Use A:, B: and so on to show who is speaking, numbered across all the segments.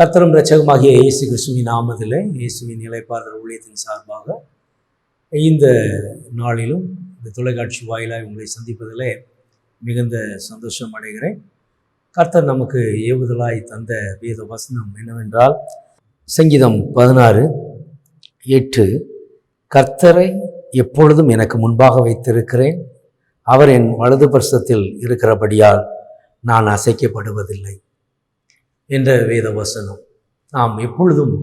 A: கர்த்தரும் ரட்சகமாகிய இயேசு கிறிஸ்துவின் நாமதில் இயேசுவின் நிலைப்பாளர் ஊழியத்தின் சார்பாக இந்த நாளிலும் இந்த தொலைக்காட்சி வாயிலாக உங்களை சந்திப்பதில் மிகுந்த சந்தோஷம் அடைகிறேன். கர்த்தர் நமக்கு ஏவுதலாய் தந்த வேத வசனம் என்னவென்றால் சங்கீதம் பதினாறு எட்டு கர்த்தரை எப்பொழுதும் எனக்கு முன்பாக வைத்திருக்கிறேன் அவர் என் வலது பரிசத்தில் இருக்கிறபடியால் நான் அசைக்கப்படுவதில்லை. என்ற வேத வசனம் நாம் எப்பொழுதும்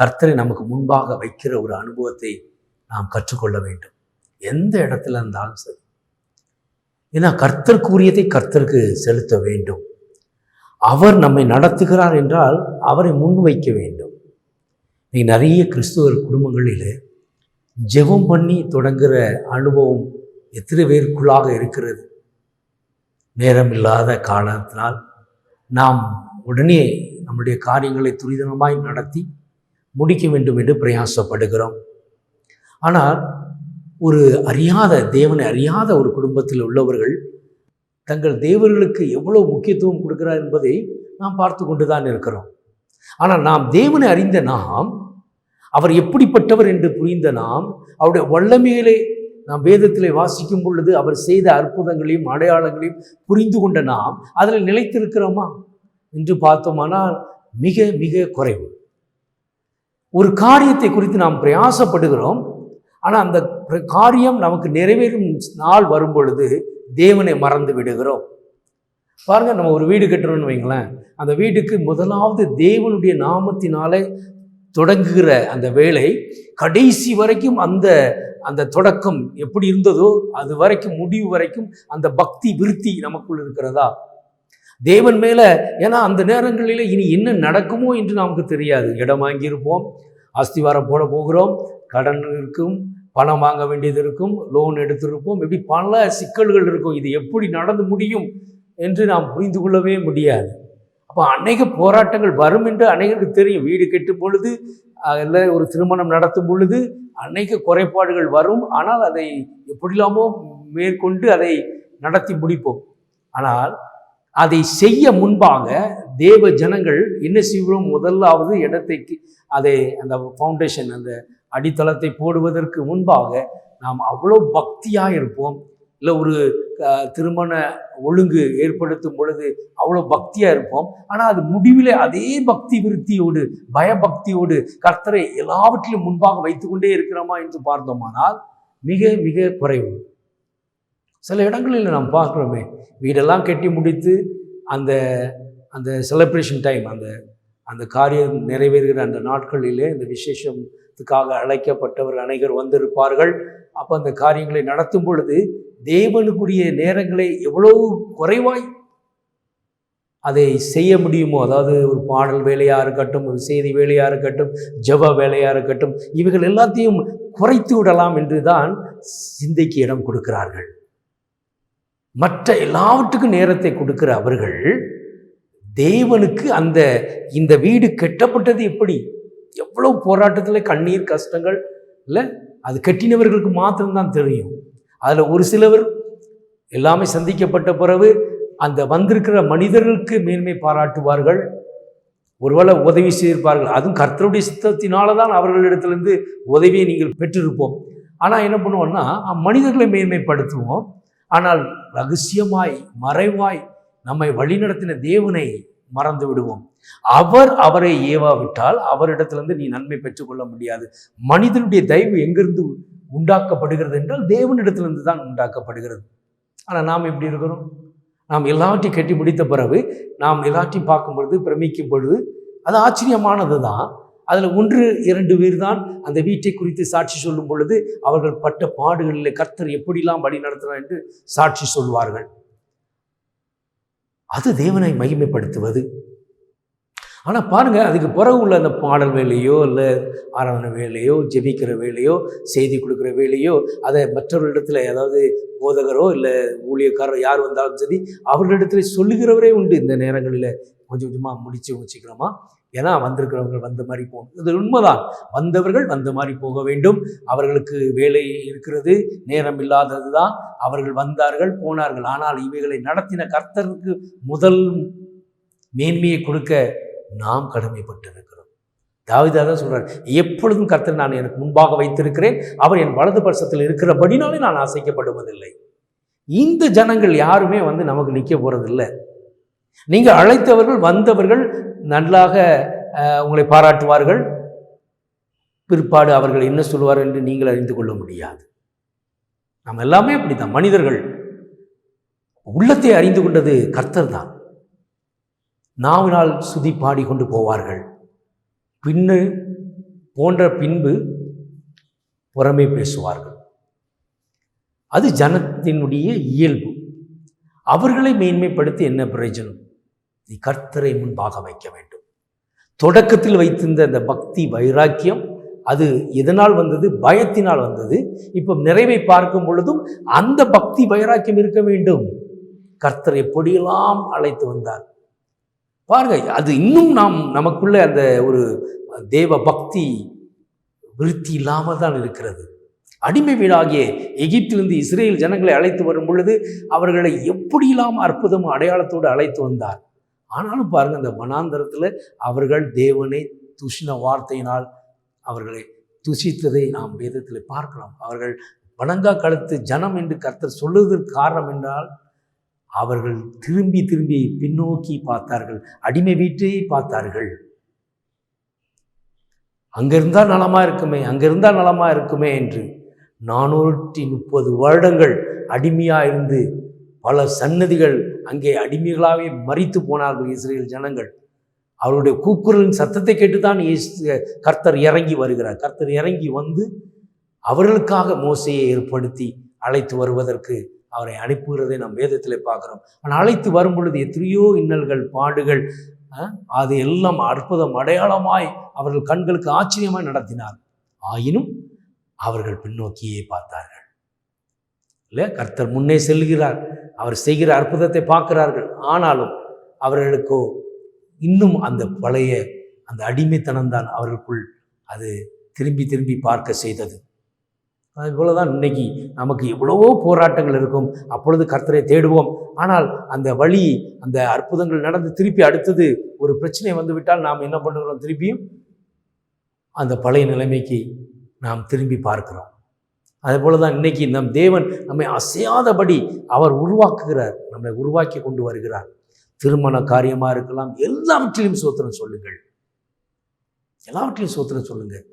A: கர்த்தரை நமக்கு முன்பாக வைக்கிற ஒரு அனுபவத்தை நாம் கற்றுக்கொள்ள வேண்டும். எந்த இடத்துல இருந்தாலும் சரி. ஏன்னா கர்த்தருக்கு உரியதை கர்த்தருக்கு செலுத்த வேண்டும். அவர் நம்மை நடத்துகிறார் என்றால் அவரை முன்வைக்க வேண்டும். நீ நிறைய கிறிஸ்துவர் குடும்பங்களில் ஜெபம் பண்ணி தொடங்குகிற அனுபவம் எத்தனை பேருக்குள்ளாக இருக்கிறது? நேரம் இல்லாத காரணத்தினால் நாம் உடனே நம்முடைய காரியங்களை துரிதமாய் நடத்தி முடிக்க வேண்டும் என்று பிரயாசப்படுகிறோம். ஆனால் ஒரு அறியாத தேவனை அறியாத ஒரு குடும்பத்தில் உள்ளவர்கள் தங்கள் தேவர்களுக்கு எவ்வளவு முக்கியத்துவம் கொடுக்கிறார் என்பதை நாம் பார்த்து கொண்டு தான் இருக்கிறோம். ஆனால் நாம் தேவனை அறிந்த நாம் அவர் எப்படிப்பட்டவர் என்று புரிந்த நாம் அவருடைய வல்லமையிலே நாம் வேதத்திலே வாசிக்கும் பொழுது அவர் செய்த அற்புதங்களையும் அடையாளங்களையும் புரிந்து கொண்ட நாம் அதில் நிலைத்திருக்கிறோமா? என்று பார்த்தோமானால் மிக மிக குறைவு. ஒரு காரியத்தை குறித்து நாம் பிரயாசப்படுகிறோம் ஆனால் அந்த காரியம் நமக்கு நிறைவேறும் நாள் வரும் பொழுது தேவனை மறந்து விடுகிறோம். பாருங்கள் நம்ம ஒரு வீடு கட்டுறோம்னு வைங்களேன். அந்த வீட்டுக்கு முதலாவது தேவனுடைய நாமத்தினாலே தொடங்குகிற அந்த வேலை கடைசி வரைக்கும் அந்த அந்த தொடக்கம் எப்படி இருந்ததோ அது வரைக்கும் முடிவு வரைக்கும் அந்த பக்தி விருத்தி நமக்குள் இருக்கிறதா? தேவன் மேலே ஏன்னா அந்த நேரங்களில் இனி என்ன நடக்குமோ என்று நமக்கு தெரியாது. இடம் வாங்கியிருப்போம் அஸ்திவாரம் போட போகிறோம் கடன் இருக்கும் பணம் வாங்க வேண்டியது இருக்கும் லோன் எடுத்திருப்போம். இப்படி பல சிக்கல்கள் இருக்கும். இது எப்படி நடந்து முடியும் என்று நாம் புரிந்து கொள்ளவே முடியாது. அப்போ அநேக போராட்டங்கள் வரும் என்று அநேகருக்கு தெரியும். வீடு கெட்டும் பொழுது இல்லை ஒரு திருமணம் நடத்தும் பொழுது அநேக குறைபாடுகள் வரும். ஆனால் அதை எப்படிலாமோ மேற்கொண்டு அதை நடத்தி முடிப்போம். ஆனால் அதை செய்ய முன்பாக தேவ ஜனங்கள் என்ன செய்வோம்? முதலாவது இடத்தை அதை அந்த ஃபவுண்டேஷன் அந்த அடித்தளத்தை போடுவதற்கு முன்பாக நாம் அவ்வளோ பக்தியாக இருப்போம். இல்லை ஒரு திருமண ஒழுங்கு ஏற்படுத்தும் பொழுது அவ்வளோ பக்தியாக இருப்போம். ஆனால் அது முடிவில் அதே பக்தி விருத்தியோடு பயபக்தியோடு கர்த்தரை எல்லாவற்றிலும் முன்பாக வைத்துக்கொண்டே இருக்கிறோமா என்று பார்த்தோமானால் மிக மிக குறைவு. சில இடங்களில் நாம் பார்க்குறோமே வீடெல்லாம் கட்டி முடித்து அந்த அந்த செலிப்ரேஷன் டைம் அந்த அந்த காரியம் நிறைவேறுகிற அந்த நாட்களிலே இந்த விசேஷத்துக்காக அழைக்கப்பட்டவர் அனைவர் வந்திருப்பார்கள். அப்போ அந்த காரியங்களை நடத்தும் பொழுது தேவனுக்குரிய நேரங்களை எவ்வளவு குறைவாய் அதை செய்ய முடியுமோ? அதாவது ஒரு பாடல் வேலையாக இருக்கட்டும் ஒரு செய்தி வேலையாக இருக்கட்டும் ஜப வேலையாக இருக்கட்டும் இவைகள் எல்லாத்தையும் குறைத்து விடலாம் என்று தான் சிந்தைக்கு இடம் கொடுக்கிறார்கள். மற்ற எல்லாவற்றுக்கும் நேரத்தை கொடுக்கிற அவர்கள் தேவனுக்கு அந்த இந்த வீடு கெட்டப்பட்டது எப்படி? எவ்வளோ போராட்டத்தில் கண்ணீர் கஷ்டங்கள் இல்லை? அது கட்டினவர்களுக்கு மாத்திரம்தான் தெரியும். அதில் ஒரு சிலவர் எல்லாமே சந்திக்கப்பட்ட பிறகு அந்த வந்திருக்கிற மனிதர்களுக்கு மேன்மை பாராட்டுவார்கள். ஒருவேளை உதவி செய்திருப்பார்கள். அதுவும் கர்த்தருடைய சித்தத்தினால தான் அவர்களிடத்துலேருந்து உதவியை நீங்கள் பெற்றிருப்போம். ஆனால் என்ன பண்ணுவோம்னா மனிதர்களை மேன்மைப்படுத்துவோம். ஆனால் ரகசியமாய் மறைவாய் நம்மை வழிநடத்தின தேவனை மறந்து விடுவோம். அவர் அவரை ஏவாவிட்டால் அவரிடத்திலிருந்து நீ நன்மை பெற்றுக்கொள்ள முடியாது. மனிதனுடைய தயவு எங்கிருந்து உண்டாக்கப்படுகிறது என்றால் தேவனிடத்திலிருந்து தான் உண்டாக்கப்படுகிறது. ஆனால் நாம் எப்படி இருக்கிறோம்? நாம் எல்லாவற்றையும் கட்டி முடித்த பிறகு நாம் எல்லாத்தையும் பார்க்கும் பொழுது பிரமிக்கும் பொழுது அது ஆச்சரியமானது தான் அதில் ஒன்று இரண்டு பேர் தான் அந்த வீட்டை குறித்து சாட்சி சொல்லும் பொழுது அவர்கள் பட்ட பாடுகளில் கர்த்தர் எப்படிலாம் வழி நடத்தினார் என்று சாட்சி சொல்வார்கள் அது தேவனை மகிமைப்படுத்துவது. ஆனால் பாருங்கள் அதுக்கு பிறகு உள்ள அந்த பாடல் வேலையோ இல்லை ஆராதனை வேலையோ ஜெபிக்கிற வேலையோ செய்தி கொடுக்குற வேலையோ அதை மற்றவர்களிடத்தில் ஏதாவது போதகரோ இல்லை ஊழியக்காரரோ யார் வந்தாலும் சரி அவர்களிடத்துல சொல்லுகிறவரே உண்டு. இந்த நேரங்களில் கொஞ்சம் கொஞ்சமாக முடிச்சு வச்சுக்கிறோமா? ஏன்னா வந்திருக்கிறவங்க வந்த மாதிரி போகணும் இது உண்மைதான். வந்தவர்கள் வந்த மாதிரி போக வேண்டும். அவர்களுக்கு வேலை இருக்கிறது நேரம் இல்லாதது தான் அவர்கள் வந்தார்கள் போனார்கள். ஆனால் இவைகளை நடத்தின கர்த்தருக்கு முதல் மேன்மையை கொடுக்க நாம் கடமைப்பட்டிருக்கிறோம். தாவீது தான் சொல்கிறார் எப்பொழுதும் கர்த்தர் நான் எனக்கு முன்பாக வைத்திருக்கிறேன். அவர் என் வலது பட்சத்தில் இருக்கிறபடினாலே நான் அசைக்கப்படுவதில்லை இந்த ஜனங்கள் யாருமே வந்து நமக்கு நிற்க போகிறதில்லை நீங்கள் அழைத்தவர்கள் வந்தவர்கள் நன்றாக உங்களை பாராட்டுவார்கள். பிற்பாடு அவர்கள் என்ன சொல்வார்கள் என்று நீங்கள் அறிந்து கொள்ள முடியாது. நாம் எல்லாமே அப்படித்தான். மனிதர்கள் உள்ளத்தை அறிந்து கொண்டது கர்த்தர் தான் நாவினால் சுதி பாடி கொண்டு போவார்கள். பின்னு போன்ற பின்பு புறமே பேசுவார்கள். அது ஜனத்தினுடைய இயல்பு. அவர்களை மேன்மைப்படுத்தி என்ன பிரயோஜனம்? நீ கர்த்தரை முன்பாக வைக்க வேண்டும். தொடக்கத்தில் வைத்திருந்த அந்த பக்தி வைராக்கியம் அது எதனால் வந்தது? பயத்தினால் வந்தது. இப்போ நிறைவை பார்க்கும் பொழுதும் அந்த பக்தி வைராக்கியம் இருக்க வேண்டும். கர்த்தர் எப்படியெல்லாம் அழைத்து வந்தார்? பாருங்க அது இன்னும் நாம் நமக்குள்ள அந்த ஒரு தேவ பக்தி விருத்தி இல்லாமல் தான் இருக்கிறது. அடிமை வீடாகிய எகிப்திலிருந்து இஸ்ரேல் ஜனங்களை அழைத்து வரும் பொழுது அவர்களை எப்படியெல்லாம் அற்புதம் அடையாளத்தோடு அழைத்து வந்தார்? ஆனாலும் பாருங்க அந்த வனாந்தரத்தில் அவர்கள் தேவனை துஷ்ண வார்த்தையினால் அவர்களை துஷித்ததை நாம் வேதத்தில் பார்க்கலாம் அவர்கள் வணங்கா கழுத்து ஜனம் என்று கர்த்தர் சொல்லுவதற்கு காரணம் என்றால் அவர்கள் திரும்பி திரும்பி பின்னோக்கி பார்த்தார்கள் அடிமை வீட்டையே பார்த்தார்கள். அங்கிருந்தால் நலமாக நலமா இருக்குமே அங்கிருந்தால் நலமா இருக்குமே என்று நானூற்றி முப்பது வருடங்கள் அடிமையாக இருந்து பல சன்னதிகள் அங்கே அடிமைகளாகவே மறித்து போனார்கள் இஸ்ரேல் ஜனங்கள். அவருடைய கூக்குரலின் சத்தத்தை கேட்டுதான் கர்த்தர் இறங்கி வருகிறார். கர்த்தர் இறங்கி வந்து அவர்களுக்காக மோசையை ஏற்படுத்தி அழைத்து வருவதற்கு அவரை அனுப்புகிறதை நாம் வேதத்தில் பார்க்குறோம். ஆனால் அழைத்து வரும் பொழுது எத்தனையோ இன்னல்கள் பாடுகள் அது எல்லாம் அற்புதம் அடையாளமாய் அவர்கள் கண்களுக்கு ஆச்சரியமாய் நடத்தினார். ஆயினும் அவர்கள் பின்னோக்கியே பார்த்தார்கள். இல்லை கர்த்தர் முன்னே செல்கிறார். அவர் செய்கிற அற்புதத்தை பார்க்கிறார்கள். ஆனாலும் அவர்களுக்கோ இன்னும் அந்த பழைய அந்த அடிமைத்தனம் தான் அவர்களுக்குள் அது திரும்பி திரும்பி பார்க்க செய்தது. அதுபோல தான் இன்னைக்கு நமக்கு எவ்வளவோ போராட்டங்கள் இருக்கும். அப்பொழுது கர்த்தரை தேடுவோம். ஆனால் அந்த வழி அந்த அற்புதங்கள் நடந்து திருப்பி அடுத்தது ஒரு பிரச்சனை வந்துவிட்டால் நாம் என்ன பண்ணுகிறோம்? திருப்பியும் அந்த பழைய நிலைமைக்கு நாம் திரும்பி பார்க்கிறோம். அதுபோல தான் இன்னைக்கு நம் தேவன் நம்மை அசையாதபடி அவர் உருவாக்குகிறார் நம்மை உருவாக்கி கொண்டு வருகிறார். திருமண காரியமாக இருக்கலாம் எல்லாவற்றிலும் சோத்திரம் சொல்லுங்கள். எல்லாவற்றிலும் சோத்திரம் சொல்லுங்கள்.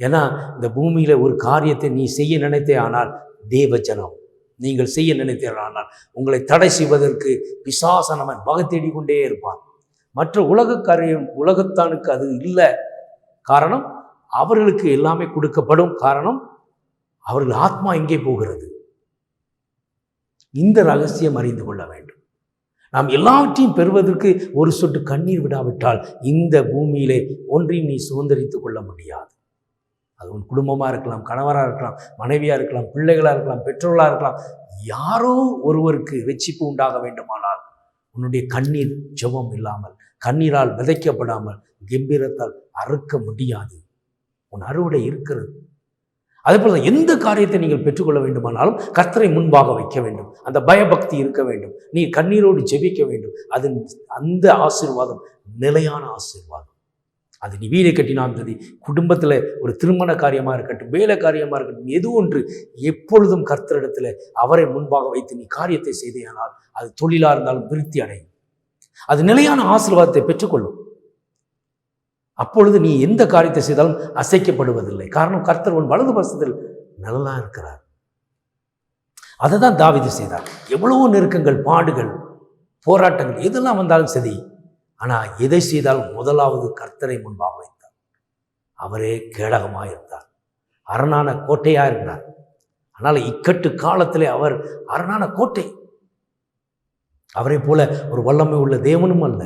A: ஏன்னா இந்த பூமியில் ஒரு காரியத்தை நீ செய்ய நினைத்தே ஆனால் தேவ ஜனம் நீங்கள் செய்ய நினைத்தீர்கள் ஆனால் உங்களை தடை செய்வதற்கு பிசாசனவன் வகை தேடிக்கொண்டே இருப்பான். மற்ற உலக காரியம் உலகத்தானுக்கு அது இல்லை. காரணம் அவர்களுக்கு எல்லாமே கொடுக்கப்படும் காரணம் அவர்கள் ஆத்மா எங்கே போகிறது? இந்த ரகசியம் அறிந்து கொள்ள வேண்டும். நாம் எல்லாவற்றையும் பெறுவதற்கு ஒரு சொட்டு கண்ணீர் விடாவிட்டால் இந்த பூமியிலே ஒன்றையும் நீ சுதந்திரித்துக் கொள்ள முடியாது. அது உன் குடும்பமாக இருக்கலாம் கணவராக இருக்கலாம் மனைவியாக இருக்கலாம் பிள்ளைகளாக இருக்கலாம் பெற்றோர்களாக இருக்கலாம் யாரோ ஒருவருக்கு வெச்சிப்பு உண்டாக வேண்டுமானால் உன்னுடைய கண்ணீர் ஜபம் இல்லாமல் கண்ணீரால் விதைக்கப்படாமல் கம்பீரத்தால் அறுக்க முடியாது. உன் அறுவடை இருக்கிறது. அதே போல் எந்த காரியத்தை நீங்கள் பெற்றுக்கொள்ள வேண்டுமானாலும் கர்த்தரை முன்பாக வைக்க வேண்டும். அந்த பயபக்தி இருக்க வேண்டும். நீ கண்ணீரோடு ஜெபிக்க வேண்டும். அது அந்த ஆசீர்வாதம் நிலையான ஆசீர்வாதம். அது நீ வீடை கட்டினாலும் சரி குடும்பத்தில் ஒரு திருமண காரியமாக இருக்கட்டும் வேலை காரியமாக இருக்கட்டும் எது ஒன்று எப்பொழுதும் கர்த்தரிடத்தில் அவரை முன்பாக வைத்து நீ காரியத்தை செய்தேயானால் அது தொழிலாக இருந்தாலும் விருத்தி அடையும். அது நிலையான ஆசீர்வாதத்தை பெற்றுக்கொள்ளும். அப்பொழுது நீ எந்த காரியத்தை செய்தாலும் அசைக்கப்படுவதில்லை. காரணம் கர்த்தர் உன் வலது பசத்தில் நல்லா இருக்கிறார். அதை தான் தாவிது செய்தார். எவ்வளவோ நெருக்கங்கள் பாடுகள் போராட்டங்கள் எதெல்லாம் வந்தாலும் சரி ஆனால் எதை செய்தாலும் முதலாவது கர்த்தரை முன்பாக வைத்தார். அவரே கேடகமாக இருந்தார் அரணான கோட்டையாக இருந்தார். அதனால் இக்கட்டு காலத்திலே அவர் அரணான கோட்டை. அவரை போல ஒரு வல்லமை உள்ள தேவனும் அல்ல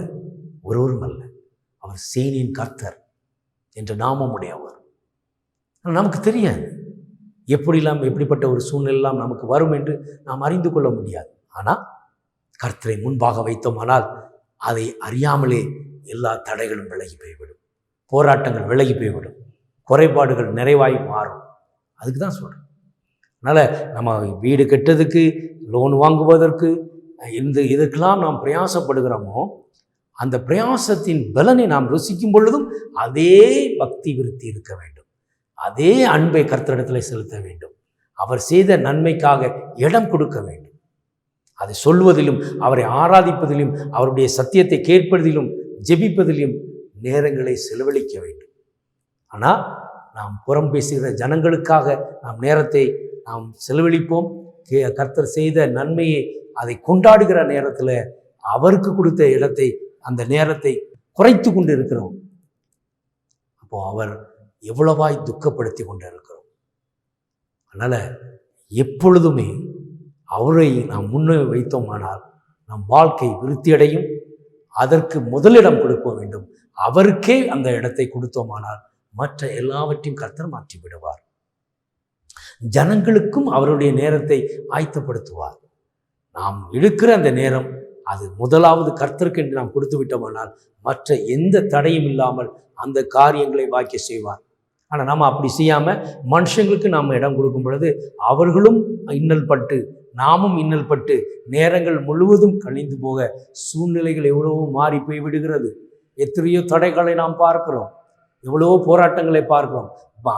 A: ஒருவரும் அல்ல. அவர் சேனின் கர்த்தர் என்ற நாமம் உடையவர். நமக்கு தெரியாது. எப்படிலாம் எப்படிப்பட்ட ஒரு சூழ்நிலாம் நமக்கு வரும் என்று நாம் அறிந்து கொள்ள முடியாது. ஆனால் கர்த்தரை முன்பாக வைத்தோமானால் அதை அறியாமலே எல்லா தடைகளும் விலகி போய்விடும். போராட்டங்கள் விலகி போய்விடும். குறைபாடுகள் நிறைவாய் மாறும். அதுக்கு தான் சொல்கிறேன் அதனால் நம்ம வீடு கெட்டதுக்கு லோன் வாங்குவதற்கு இந்த இதுக்கெல்லாம் நாம் பிரயாசப்படுகிறோமோ அந்த பிரயாசத்தின் பலனை நாம் ருசிக்கும் பொழுதும் அதே பக்தி விருத்தி இருக்க வேண்டும். அதே அன்பை கர்த்தரிடத்தில் செலுத்த வேண்டும். அவர் செய்த நன்மைக்காக இடம் கொடுக்க வேண்டும். அதை சொல்வதிலும் அவரை ஆராதிப்பதிலும் அவருடைய சத்தியத்தை கேட்பதிலும் ஜெபிப்பதிலும் நேரங்களை செலவழிக்க வேண்டும். ஆனால் நாம் புறம் பேசுகிற ஜனங்களுக்காக நாம் நேரத்தை நாம் செலவழிப்போம். கே- கர்த்தர் செய்த நன்மையை அதை கொண்டாடுகிற நேரத்தில் அவருக்கு கொடுத்த இடத்தை அந்த நேரத்தை குறைத்து கொண்டு இருக்கிறோம் அப்போ அவர் எவ்வளவாய் துக்கப்படுத்தி கொண்டு இருக்கிறோம் அதனால் எப்பொழுதுமே அவரை நாம் முன்னே வைத்தோமானால் நம் வாழ்க்கை விருத்தியடையும். அதற்கு முதலிடம் கொடுக்க வேண்டும். அவருக்கே அந்த இடத்தை கொடுத்தோமானால் மற்ற எல்லாவற்றையும் கர்த்தர் மாற்றி விடுவார். ஜனங்களுக்கும் அவருடைய நேரத்தை ஆயத்தப்படுத்துவார். நாம் எடுக்கிற அந்த நேரம் அது முதலாவது கர்த்தருக்கு என்று நாம் கொடுத்து விட்டோமானால் மற்ற எந்த தடையும் இல்லாமல் அந்த காரியங்களை வாக்கிய செய்வார். ஆனால் நாம் அப்படி செய்யாமல் மனுஷங்களுக்கு நாம் இடம் கொடுக்கும் பொழுது அவர்களும் இன்னல் பட்டு நாமும் இன்னல் பட்டு நேரங்கள் முழுவதும் கழிந்து போக சூழ்நிலைகள் எவ்வளவோ மாறி போய் விடுகிறது. எத்தனையோ தடைகளை நாம் பார்க்கிறோம். எவ்வளவோ போராட்டங்களை பார்க்கிறோம்.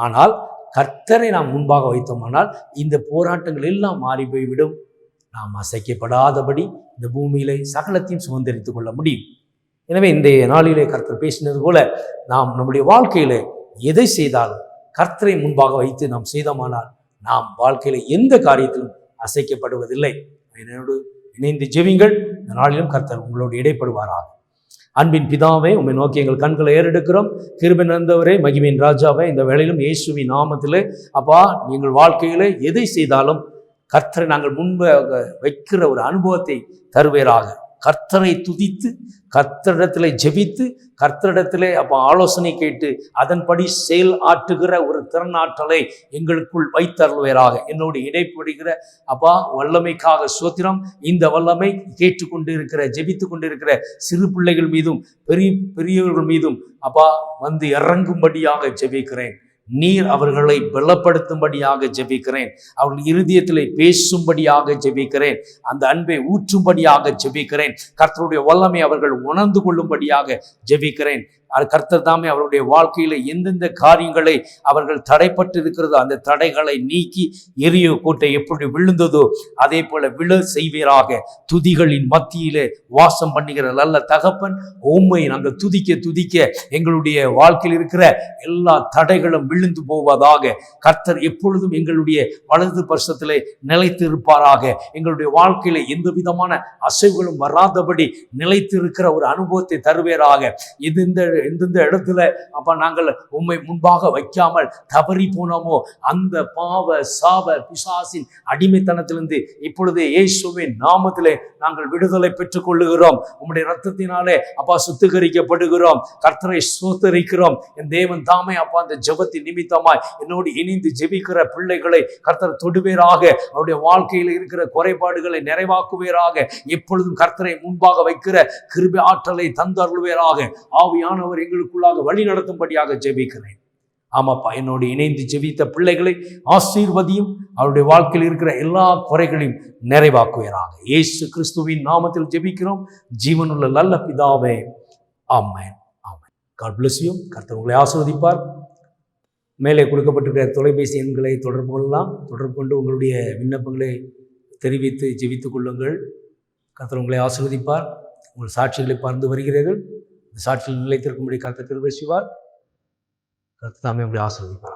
A: ஆனால் கர்த்தரை நாம் முன்பாக வைத்தோமானால் இந்த போராட்டங்கள் எல்லாம் மாறி போய்விடும். நாம் அசைக்கப்படாதபடி இந்த பூமியிலே சகலத்தையும் சுதந்திரித்து கொள்ள முடியும். எனவே இந்த நாளிலே கர்த்தர் பேசினது போல நாம் நம்முடைய வாழ்க்கையிலே எதை செய்தாலும் கர்த்தரை முன்பாக வைத்து நாம் செய்தோமானால் நாம் வாழ்க்கையில எந்த காரியத்திலும் அசைக்கப்படுவதில்லை. என்னோடு இணைந்து ஜெவிங்கள் இந்த நாளிலும் கர்த்தர் உங்களோடு இடைப்படுவாராக. அன்பின் பிதாவே உண்மை நோக்கி எங்கள் கண்களை ஏறெடுக்கிறோம். கிருபை நிறைந்தவரே மகிமின் ராஜாவே இந்த வேளையிலும் இயேசுவின் நாமத்திலே அப்பா நீங்கள் வாழ்க்கையிலே எதை செய்தாலும் கர்த்தரை நாங்கள் முன்பாக வைக்கிற ஒரு அனுபவத்தை தருவேராக. கர்த்தரை துதித்து கர்த்தரிடத்தில் ஜெபித்து கர்த்தரிடத்திலே அப்போ ஆலோசனை கேட்டு அதன்படி செயல் ஆற்றுகிற ஒரு திறனாற்றலை எங்களுக்குள் வைத்தருள்வீராக. என்னோடு இடைப்படுகிற அப்பா வல்லமைக்காக சோத்திரம் இந்த வல்லமை கேட்டுக்கொண்டு இருக்கிற ஜெபித்து கொண்டு இருக்கிற சிறு பிள்ளைகள் மீதும் பெரிய பெரியவர்கள் மீதும் அப்பா வந்து இறங்கும்படியாக ஜெபிக்கிறேன். நீர் அவர்களை பலப்படுத்தும்படியாக ஜெபிக்கிறேன். அவர்கள் இருதயத்திலே பேசும்படியாக ஜெபிக்கிறேன். அந்த அன்பை ஊற்றும்படியாக ஜெபிக்கிறேன். கர்த்தருடைய வல்லமை அவர்கள் உணர்ந்து கொள்ளும்படியாக ஜெபிக்கிறேன். கர்த்தர் தாமே அவருடைய வாழ்க்கையில் எந்தெந்த காரியங்களை அவர்கள் தடைப்பட்டு இருக்கிறதோ அந்த தடைகளை நீக்கி எரிய கோட்டை எப்படி விழுந்ததோ அதே போல விழ செய்வீராக. துதிகளின் மத்தியிலே வாசம் பண்ணுகிற நல்ல தகப்பன் உண்மை நாங்கள் துதிக்க துதிக்க எங்களுடைய வாழ்க்கையில் இருக்கிற எல்லா தடைகளும் விழுந்து போவதாக கர்த்தர் எப்பொழுதும் எங்களுடைய வலது பட்சத்திலே நிலைத்து இருப்பாராக எங்களுடைய வாழ்க்கையில எந்த விதமான அசைவுகளும் வராதபடி நிலைத்து இருக்கிற ஒரு அனுபவத்தை தருவேராக. இது இந்த எந்தெந்த இடத்துல? அப்ப நாங்கள் உண்மை முன்பாக வைக்காமல் தவறி போனோமோ அந்த பாவ சாப பிசாசின் அடிமைத்தனத்திலிருந்து இப்பொழுது இயேசுவின் நாமத்திலே நாங்கள் விடுதலை பெற்றுக் கொள்ளுகிறோம் உம்முடைய ரத்தத்தினாலே அப்பா சுத்திகரிக்கப்படுகிறோம். கர்த்தரை சோத்தரிக்கிறோம் என் தேவன் தாமே அப்பா அந்த ஜபத்தின் நிமித்தமாய் என்னோடு இணைந்து ஜெபிக்கிற பிள்ளைகளை கர்த்தர் தொடுவேராக. அவருடைய வாழ்க்கையில் இருக்கிற குறைபாடுகளை நிறைவாக்குவேராக. எப்பொழுதும் கர்த்தரை முன்பாக வைக்கிற கிருபி ஆற்றலை தந்தருள்வேராக. ஆவியானவர் எங்களுக்குள்ளாக வழி நடத்தும்படியாக ஜெபிக்கிறேன். ஆமாப்பா என்னோடு இணைந்து ஜெபித்த பிள்ளைகளை ஆசீர்வதியும் அவருடைய வாழ்க்கையில் இருக்கிற எல்லா குறைகளையும் நிறைவாக்குவீராக. இயேசு கிறிஸ்துவின் நாமத்தில் ஜெபிக்கிறோம். ஜீவனுள்ள நல்ல பிதாவே ஆமேன் ஆமேன். காட் bless கர்த்தர் உங்களை ஆசீர்வதிப்பார். மேலே கொடுக்கப்பட்டிருக்கிற தொலைபேசி எண்களை தொடர்பு கொள்ளலாம். தொடர்பு கொண்டு உங்களுடைய விண்ணப்பங்களை தெரிவித்து ஜெபித்துக் கொள்ளுங்கள். கர்த்தர் உங்களை ஆசிர்வதிப்பார். உங்கள் சாட்சிகளை பறந்து வருகிறீர்கள். சாட்சியில் நிலைத்திருக்கும்படி கர்த்தர் கிருபை செய்வார். கர்த்தர் தாமே உங்களை ஆசிரியப்பார்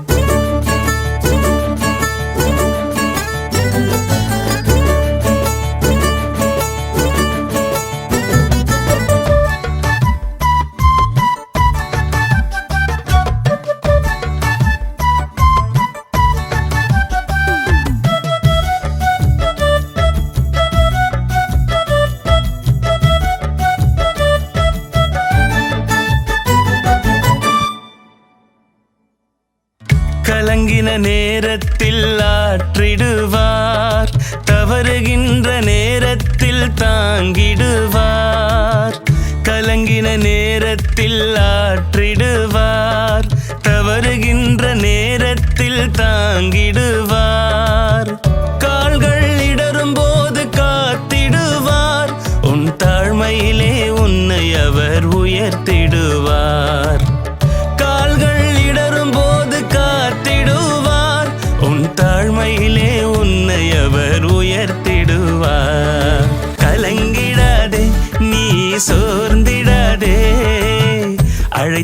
B: கலங்கின நேரத்தில் ஆற்றிடுவார். தவறுகின்ற நேரத்தில் தாங்கிடுவார். கலங்கின நேரத்தில் ஆற்றிடுவார். தவறுகின்ற நேரத்தில் தாங்கிடுவார். கால்கள் இடரும் போது காத்திடுவார். உன் தாழ்மையிலே உன்னை அவர் உயர்த்தி